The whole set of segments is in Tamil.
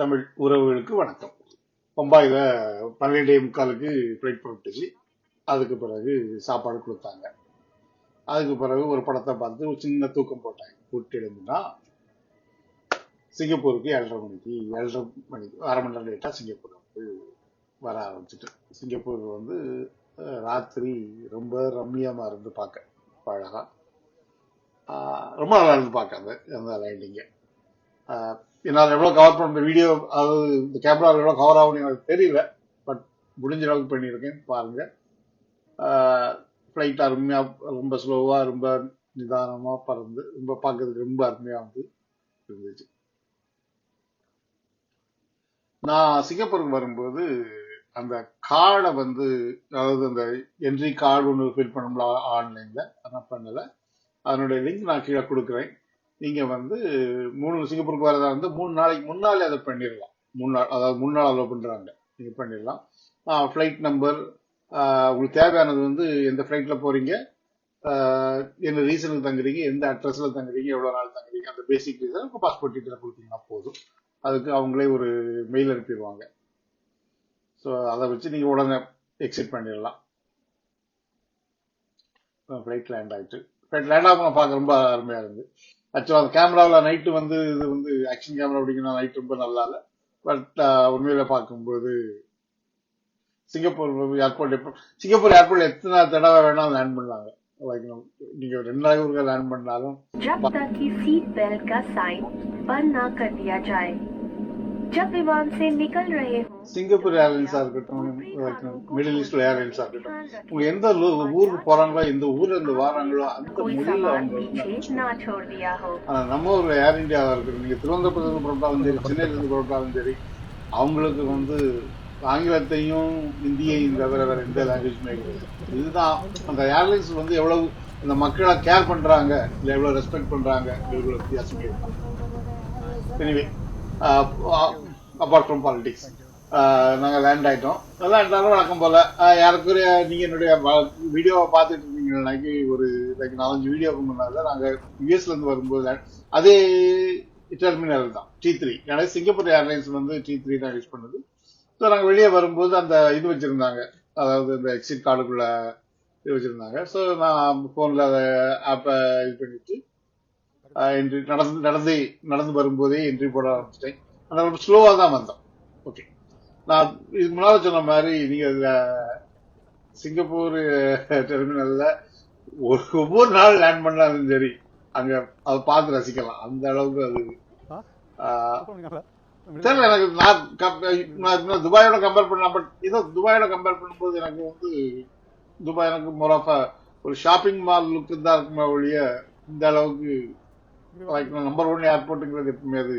தமிழ் உறவுகளுக்கு வணக்கம். பம்பாயில பன்னெண்டே முக்காலுக்கு ஃப்ளைட் புறப்பட்டுச்சு. அதுக்கு பிறகு சாப்பாடு கொடுத்தாங்க. அதுக்கு பிறகு ஒரு படத்தை பார்த்து ஒரு சின்ன தூக்கம் போட்டாங்க. கூட்டி எழுந்துன்னா சிங்கப்பூருக்கு ஏழரை மணிக்கு ஏழரை மணிக்கு அரை மணி நேரம் லேட்டாக சிங்கப்பூர் வந்து வர ஆரம்பிச்சிட்டு சிங்கப்பூர் வந்து ராத்திரி ரொம்ப ரம்மியமாக இருந்து பார்க்க அழகா. ரொம்ப நல்லா இருந்து பார்க்க அந்த அந்த லைட்டிங்க என்னால் எவ்வளோ கவர் பண்ண வீடியோ அதாவது இந்த கேமராவில் எவ்வளோ கவர் ஆகும் எனக்கு தெரியல. பட் முடிஞ்ச அளவுக்கு பண்ணியிருக்கேன் பாருங்க. ஃப்ளைட் அருமையாக ரொம்ப ஸ்லோவாக ரொம்ப நிதானமாக பறந்து ரொம்ப பார்க்கறதுக்கு ரொம்ப அருமையாக வந்து இருந்துச்சு. நான் சிங்கப்பூருக்கு வரும்போது அந்த கார்டை வந்து அதாவது அந்த என்ட்ரி கார்டு ஒன்று ஃபில் பண்ணோம்ல ஆன்லைனில் நான் பண்ணலை. அதனுடைய லிங்க் நான் கீழே கொடுக்குறேன். நீங்கள் வந்து மூணு சிங்கப்பூருக்கு வரதா வந்து மூணு நாளைக்கு முன்னாலே அதை பண்ணிடலாம். மூணு நாள் அதாவது மூணு நாள் அலோவ் பண்ணுறாங்க நீங்கள் பண்ணிடலாம் ஃப்ளைட் நம்பர் உங்களுக்கு தேவையானது வந்து எந்த ஃப்ளைட்டில் போறீங்க என்ன ரீசனுக்கு தங்குறீங்க எந்த அட்ரஸில் தங்குறீங்க எவ்வளோ நாள் தங்குறீங்க அந்த பேசிக் ரீசன் பாஸ்போர்ட் டீட்டெயில் கொடுத்தீங்கன்னா போதும். அதுக்கு அவங்களே ஒரு மெயில் அனுப்பிடுவாங்க. ஸோ அதை வச்சு நீங்கள் உடனே எக்ஸிட் பண்ணிடலாம். ஃப்ளைட் லேண்ட் ஆயிட்டு. ஃப்ளைட் லேண்ட் ஆகும் பார்க்க ரொம்ப அருமையாக இருந்து ஆக்சுவலாக அந்த கேமராவில் நைட்டு வந்து இது வந்து ஆக்ஷன் கேமரா அப்படிங்கிற நைட் ரொம்ப நல்லா இல்லை பட் உண்மையில பார்க்கும்போது சிங்கப்பூர் ஏர்போர்ட் எப்போ சிங்கப்பூர் ஏர்போர்ட் எத்தனை தடவை வேணாலும் லேண்ட் பண்ணாங்க லைக் நீங்கள் ரெண்டு நாளைக்கு லேண்ட் பண்ணாலும் जब तक कि सीट बेल्ट का साइन बंद ना कर दिया जाए जब विमान से निकल रहे हो சிங்கப்பூர் ஏர்லைன்ஸாக இருக்கட்டும் மிடில் ஈஸ்ட் ஏர்லைன்ஸாக இருக்கட்டும் உங்க எந்த லூ- ஊருக்கு போறாங்களோ எந்த ஊர்ல இருந்து வராங்களோ அந்த कोई மொழியில सामान அவங்க வந்து पीछे ना छोड़ दिया हो ஆனா நம்ம ஒரு ஏர் இந்தியாவா இருக்கட்டும் நீங்க திருவனந்தபுரத்துல புறப்பட்டாலும் சரி சென்னையில இருந்து புறப்பட்டாலும் சரி அவங்களுக்கு வந்து ஆங்கிலத்தையும் இந்தியையும் தவிர வேற எந்த லாங்குவேஜுமே கிடையாது இதுதான் அந்த ஏர்லைன்ஸ் வந்து எவ்வளவு இந்த மக்களை கேர் பண்றாங்க இல்ல எவ்வளவு ரெஸ்பெக்ட் பண்றாங்க இவ்வளவு வித்தியாசம் இருக்கு எனிவே அப்பார்ட் ஃப்ரம் பாலிடிக்ஸ் நாங்கள் லேண்ட் ஆகிட்டோம் லேண்ட் ஆகும் வழக்கம் போல். யாருக்குரிய நீங்கள் என்னுடைய வீடியோவை பார்த்துட்டு இருந்தீங்கன்னாக்கி ஒரு லைக் நாலஞ்சு வீடியோ முன்னால நாங்கள் யூஎஸ்லேருந்து வரும்போது அதே டெர்மினல் தான் டி த்ரீ ஏன்னா சிங்கப்பூர் ஏர்லைன்ஸ் வந்து டி த்ரீ தான் யூஸ் பண்ணுது. ஸோ நாங்கள் வெளியே வரும்போது அந்த இது வச்சுருந்தாங்க. அதாவது இந்த எக்ஸிட் கார்டுக்குள்ள இது வச்சுருந்தாங்க. ஸோ நான் ஃபோனில் அதை ஆப்பை இது பண்ணிட்டு என்ட்ரி நடந்து நடந்து நடந்து வரும்போதே என்ட்ரி போட ஆரம்பிச்சிட்டேன். ஆனால் ஸ்லோவாக தான் வந்தோம். ஓகே நான் இதுக்கு முன்னால் சொன்ன மாதிரி நீங்கள் இதில் சிங்கப்பூர் டெர்மினலில் ஒவ்வொரு நாள் லேண்ட் பண்ணாலும் சரி அங்கே அதை பார்த்து ரசிக்கலாம். அந்த அளவுக்கு அது தெரியல எனக்கு. நான் துபாயோட கம்பேர் பண்ணலாம் பட் இதோ துபாயோட கம்பேர் பண்ணும்போது எனக்கு வந்து துபாய் எனக்கு மொராஃபா ஒரு ஷாப்பிங் மால் லுக்கு தான் இருக்குமே ஒழிய இந்த அளவுக்கு லைக் நம்பர் ஒன் ஏர்போர்ட்டுங்கிறது எப்பவுமே அது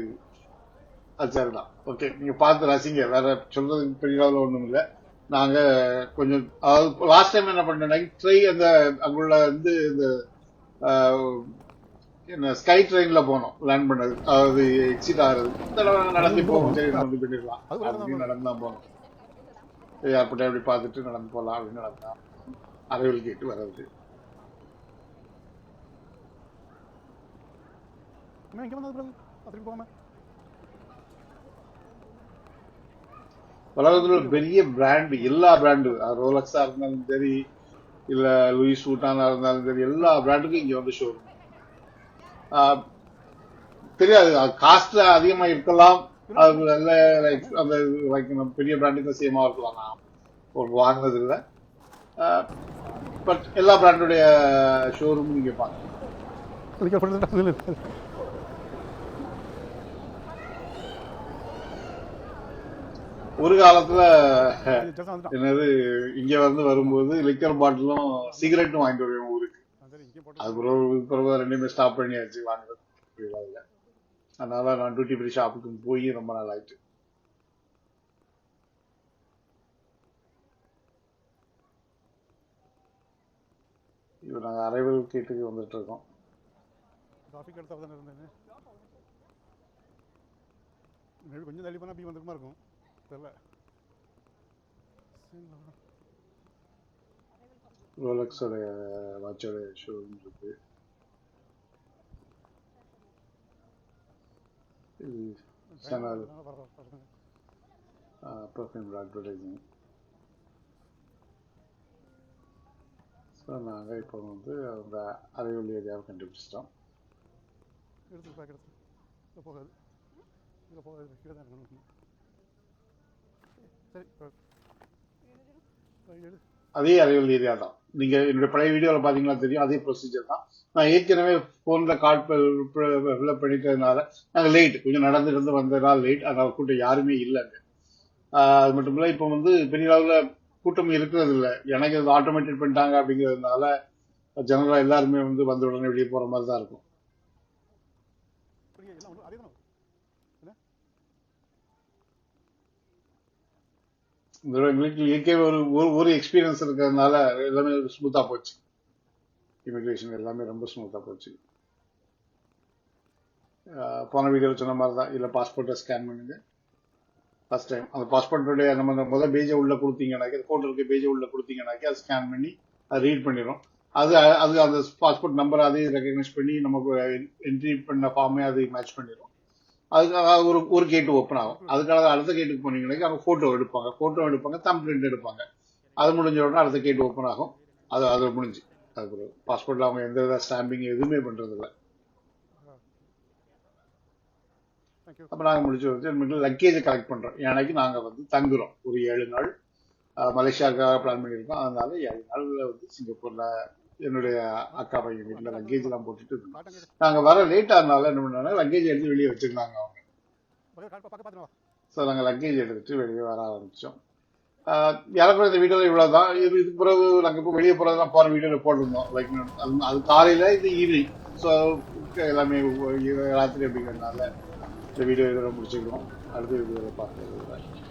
அது சரிதான் ஓகே நீங்க பார்த்து ரசிங்க. வேற சொல்றதுக்கு பெரிய அளவில் ஒன்றும் இல்லை. நாங்க கொஞ்சம் அதாவது லாஸ்ட் டைம் என்ன பண்ணேன் நைட் ட்ரை அந்த அங்குள்ள வந்து இந்த என்ன ஸ்கை ட்ரெயின்ல போனோம். லேண்ட் பண்ணது. அதாவது எக்ஸிட் ஆகுறது. இந்த தடவை நடந்து போவோம். சரி நடந்து பண்ணிடலாம் அப்படின்னு நடந்து தான் போனோம் ஏர்போர்ட்டை அப்படி பார்த்துட்டு நடந்து போகலாம் அப்படின்னு நடந்தான் அறிவியல் கேட்டு வர்றது. இங்கே வந்தது பிறகு திரும்பி போகாம உலகத்துல ஒரு பெரிய பிராண்ட் எல்லா பிராண்டு ரோலக்ஸா இருந்தாலும் சரி இல்ல லூயிஸ் வூட்டானா இருந்தாலும் சரி எல்லா பிராண்டுக்கும் இங்க வந்து ஷோரூம் தெரியாது. காஸ்ட் அதிகமா இருக்கலாம். அது நல்ல like அந்த like நம்ம பெரிய பிராண்டுக்கும் சேமா இருக்கலாம். நான் ஒரு வாங்கினது இல்லை பட் எல்லா பிராண்டுடைய ஷோரூம் நீங்க பார்க்கலாம் ஒரு காலத்துல என்னது இங்க வந்து வரும்போது லிக்கர் பாட்டிலும் சிகரெட்டும் வாங்கி வருவேன் ஊருக்கு. அதுக்கப்புறம் ரெண்டுமே ஸ்டாப் பண்ணியாச்சு வாங்குறது. அதனால நான் டூட்டி ஃப்ரீ ஷாப்புக்கும் போய் ரொம்ப நாள் ஆயிட்டு. இப்போ நாங்கள் அரைவல் கேட்டுக்கு வந்துட்டு இருக்கோம். கொஞ்சம் தள்ளி போனால் அப்படி வந்துருமா இருக்கும். தெரியல ரோலக்ஸோட வாட்சோட ஷோரூம் இருக்கு. இது சேனல் பர்ஃப்யூம் அட்வர்டைஸிங் ஸோ நாங்கள் இப்போ வந்து அந்த அரைவள்ளி ஏரியாவை கண்டுபிடிச்சிட்டோம். எடுத்து போகாது. இதில் போகாது கீழே தான் இருக்கணும். அதே அரைவல் ஏரியா தான் நீங்க என்னோட பழைய வீடியோவில் பார்த்தீங்கன்னா தெரியும் அதே ப்ரொசீஜர் தான். நான் ஏற்கனவே ஃபோனில் கார்டு ஃபில்அப் பண்ணிட்டதுனால நாங்கள் லேட் கொஞ்சம் நடந்துருந்து இருந்து வந்ததுனால லேட் அதனால கூட்டம் யாருமே இல்லைங்க. அது மட்டும் இல்லை இப்போ வந்து பெரிய அளவில் கூட்டம் இருக்கிறது இல்லை. எனக்கு அது ஆட்டோமேட்டட் பண்ணிட்டாங்க அப்படிங்கிறதுனால ஜெனரலாக எல்லாருமே வந்து வந்த உடனே வெளியே போகிற மாதிரி தான் இருக்கும் புரிய எல்லாம் ஒன்று அதே தான் இந்த தடவை எங்களுக்கு ஒரு ஒரு ஒரு எக்ஸ்பீரியன்ஸ் இருக்கிறதுனால எல்லாமே ஸ்மூத்தாக போச்சு. இமிக்ரேஷன் எல்லாமே ரொம்ப ஸ்மூத்தாக போச்சு. போன வீடியோவில் சொன்ன மாதிரி தான் இல்லை பாஸ்போர்ட்டை ஸ்கேன் பண்ணுங்க. ஃபர்ஸ்ட் டைம் அந்த பாஸ்போர்ட்டுடைய நம்ம அந்த முதல் பேஜை உள்ள கொடுத்தீங்கன்னாக்கி கோட்டில் இருக்க பேஜை உள்ள கொடுத்தீங்கன்னாக்கி அது ஸ்கேன் பண்ணி அது ரீட் பண்ணிடும் அது அது அந்த பாஸ்போர்ட் நம்பர் அதையும் ரெக்கக்னைஸ் பண்ணி நமக்கு என்ட்ரி பண்ண ஃபார்மே அது மேட்ச் பண்ணிடும் அதுக்காக ஒரு ஒரு கேட்டு ஓப்பன் ஆகும். அதுக்காக அடுத்த கேட்டுக்கு போனீங்கன்னாக்கி அவங்க ஃபோட்டோ எடுப்பாங்க. ஃபோட்டோ எடுப்பாங்க தம் பிரிண்ட் எடுப்பாங்க. அது முடிஞ்ச உடனே அடுத்த கேட்டு ஓப்பன் ஆகும். அது அது முடிஞ்சு. அது ஒரு பாஸ்போர்ட்டில் அவங்க எந்த வித ஸ்டாம்பிங் எதுவுமே பண்ணுறதில்ல அப்போ நாங்கள் முடிச்சு வச்சு லக்கேஜை கலெக்ட் பண்ணுறோம் ஏன்னாக்கி நாங்கள் வந்து தங்குறோம். ஒரு ஏழு நாள். மலேசியாவுக்காக பிளான் பண்ணியிருக்கோம். அதனால ஏழு நாளில் வந்து சிங்கப்பூரில் என்னுடைய அக்கா பையன் வீட்டில் போட்டுட்டு இருந்தோம் காட்டன் கேட்டு நாங்கள் வர லேட் ஆனால என்ன பண்ணாங்க லக்கேஜ் எடுத்து வெளியே வச்சிருந்தாங்க அவங்க. ஸோ நாங்கள் லக்கேஜ் எடுத்துட்டு வெளியே வர ஆரம்பித்தோம் எனக்கு இந்த வீடியோவில் இவ்வளோ தான் இது இதுக்கு பிறகு நாங்கள் இப்போ வெளியே போகிறதெல்லாம் போகிற வீடியோவில் போட்டிருந்தோம். லைக் அது அது காலையில் இது ஈவினிங் ஸோ எல்லாமே ராத்திரி அப்படிங்கிறதுனால இந்த வீடியோ இதோட முடிச்சுக்கிறோம். அடுத்த வீடியோவில் பார்க்குறது